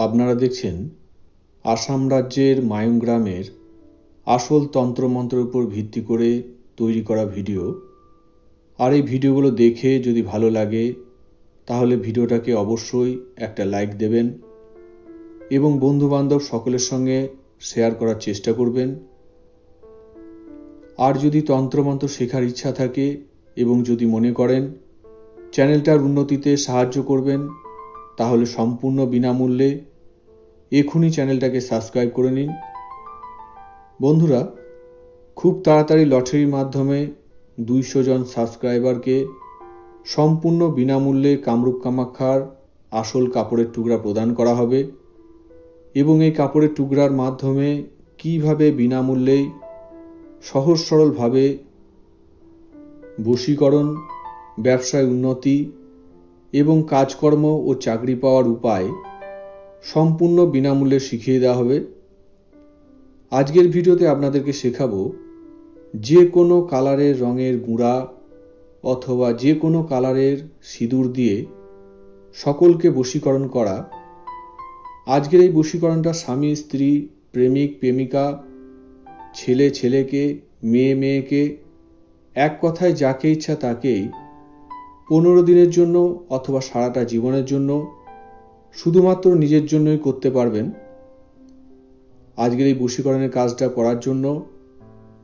আপনারা দেখছেন আসাম রাজ্যের মায়ং গ্রামের আসল তন্ত্রমন্ত্রের উপর ভিত্তি করে তৈরি করা ভিডিও। আর এই ভিডিওগুলো দেখে যদি ভালো লাগে, তাহলে ভিডিওটাকে অবশ্যই একটা লাইক দেবেন এবং বন্ধুবান্ধব সকলের সঙ্গে শেয়ার করার চেষ্টা করবেন। আর যদি তন্ত্রমন্ত্র শেখার ইচ্ছা থাকে এবং যদি মনে করেন চ্যানেলটার উন্নতিতে সাহায্য করবেন, তাহলে সম্পূর্ণ বিনামূল্যে এখনই চ্যানেলটাকে সাবস্ক্রাইব করে নিন। বন্ধুরা, খুব তাড়াতাড়ি লটারির মাধ্যমে দুইশো জন সাবস্ক্রাইবারকে সম্পূর্ণ বিনামূল্যে কামরূপ কামাক্ষার আসল কাপড়ের টুকরা প্রদান করা হবে এবং এই কাপড়ের টুকরার মাধ্যমে কীভাবে বিনামূল্যেই সহজ সরলভাবে বশীকরণ, ব্যবসায় উন্নতি এবং কাজকর্ম ও চাকরি পাওয়ার উপায় সম্পূর্ণ বিনামূল্যে শিখিয়ে দেওয়া হবে। আজকের ভিডিওতে আপনাদেরকে শেখাবো, যে কোনো কালারের রঙের গুঁড়া অথবা যে কোনো কালারের সিঁদুর দিয়ে সকলকে বশীকরণ করা। আজকের এই বশীকরণটা স্বামী, স্ত্রী, প্রেমিক, প্রেমিকা, ছেলে, ছেলেকে, মেয়ে, মেয়েকে, এক কথায় যাকে ইচ্ছা তাকেই পনেরো দিনের জন্য অথবা সারাটা জীবনের জন্য শুধুমাত্র নিজের জন্যই করতে পারবেন। আজকের এই বশীকরণের কাজটা করার জন্য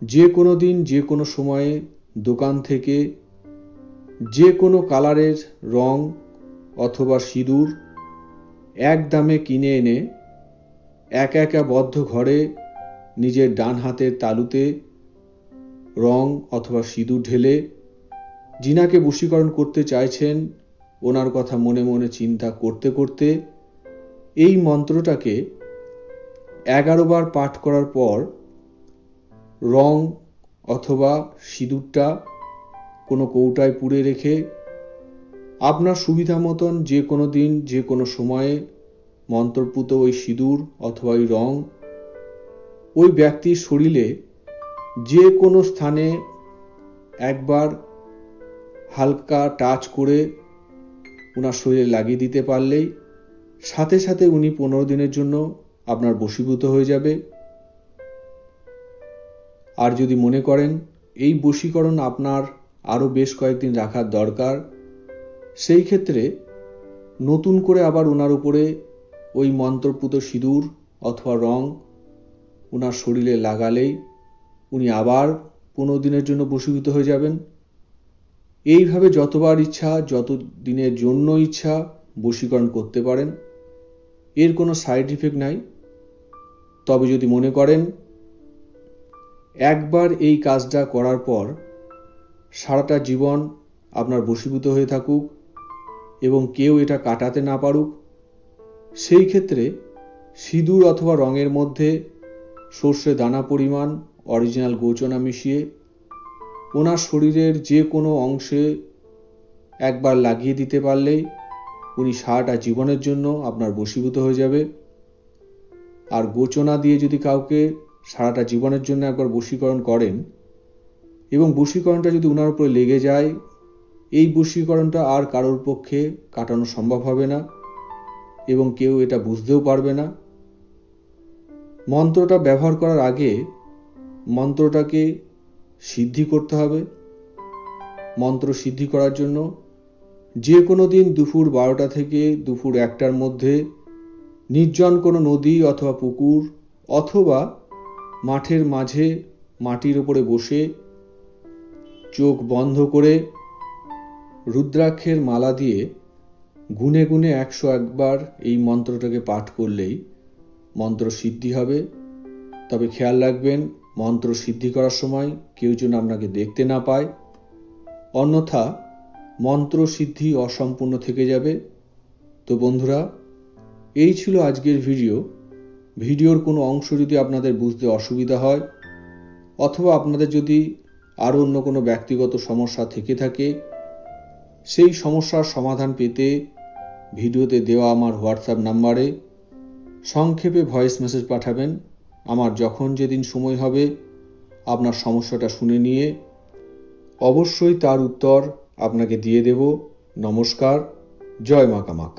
যে কোনো দিন, যে কোনো সময়ে দোকান থেকে যে কোনো কালারের রং অথবা সিঁদুর এক দামে কিনে এনে এক একা বদ্ধ ঘরে নিজের ডান হাতের তালুতে রং অথবা সিঁদুর ঢেলে জিনাকে বশীকরণ করতে চাইছেন ওনার কথা মনে মনে চিন্তা করতে করতে এই মন্ত্রটাকে এগারো বার পাঠ করার পর রং অথবা সিঁদুরটা কোনো কৌটায় পুড়ে রেখে আপনার সুবিধা মতন যে কোনো দিন, যে কোনো সময়ে মন্ত্রপুত ওই সিঁদুর অথবা ওই রং ওই ব্যক্তির শরীরে যে কোনো স্থানে একবার হালকা টাচ করে ওনার শরীরে লাগিয়ে দিতে পারলেই সাথে সাথে উনি পনেরো দিনের জন্য আপনার বশীভূত হয়ে যাবে। আর যদি মনে করেন এই বশীকরণ আপনার আরও বেশ কয়েকদিন রাখার দরকার, সেই ক্ষেত্রে নতুন করে আবার ওনার উপরে ওই মন্ত্রপুত সিঁদুর অথবা রং ওনার শরীরে লাগালেই উনি আবার পনেরো দিনের জন্য বশীভূত হয়ে যাবেন। এইভাবে যতবার ইচ্ছা যত দিনের জন্য ইচ্ছা বশীকরণ করতে পারেন। এর কোনো সাইড ইফেক্ট নাই। তবে যদি মনে করেন, একবার এই কাজটা করার পর সারাটা জীবন আপনার বশীভূত হয়ে থাকুক এবং কেউ এটা কাটাতে না পারুক, সেই ক্ষেত্রে সিঁদুর অথবা রঙের মধ্যে সর্ষে দানা পরিমাণ অরিজিনাল গোচনা মিশিয়ে ওনার শরীরের যে কোনো অংশে একবার লাগিয়ে দিতে পারলেই উনি সারাটা জীবনের জন্য আপনার বশীভূত হয়ে যাবে। আর গোচনা দিয়ে যদি কাউকে সারাটা জীবনের জন্য একবার বশীকরণ করেন এবং বশীকরণটা যদি ওনার উপরে লেগে যায়, এই বশীকরণটা আর কারোর পক্ষে কাটানো সম্ভব হবে না এবং কেউ এটা বুঝতেও পারবে না। মন্ত্রটা ব্যবহার করার আগে মন্ত্রটাকে সিদ্ধি করতে হবে। মন্ত্র সিদ্ধি করার জন্য যে কোনো দিন দুপুর বারোটা থেকে দুপুর একটার মধ্যে নির্জন কোনো নদী অথবা পুকুর অথবা মাঠের মাঝে মাটির ওপরে বসে চোখ বন্ধ করে রুদ্রাক্ষের মালা দিয়ে গুনে গুনে একশো একবার এই মন্ত্রটাকে পাঠ করলেই মন্ত্র সিদ্ধি হবে। তবে খেয়াল রাখবেন মন্ত্র সিদ্ধি করার সময় কেউ যেন আপনাকে দেখতে না পায়। অন্যথা মন্ত্র সিদ্ধি অসম্পূর্ণ থেকে যাবে। তো বন্ধুরা, এই ছিল আজকের ভিডিও। ভিডিওর কোনো অংশ যদি আপনাদের বুঝতে অসুবিধা হয়, অথবা আপনাদের যদি আরও অন্য কোনো ব্যক্তিগত সমস্যা থেকে থাকে, সেই সমস্যার সমাধান পেতে ভিডিওতে দেওয়া আমার হোয়াটসঅ্যাপ নাম্বারে সংক্ষেপে ভয়েস মেসেজ পাঠাবেন। আমার যখন যেদিন সময় হবে, আপনার সমস্যাটা শুনে নিয়ে অবশ্যই তার উত্তর আপনাকে দিয়ে দেব। নমস্কার, জয় মা কামাখ্যা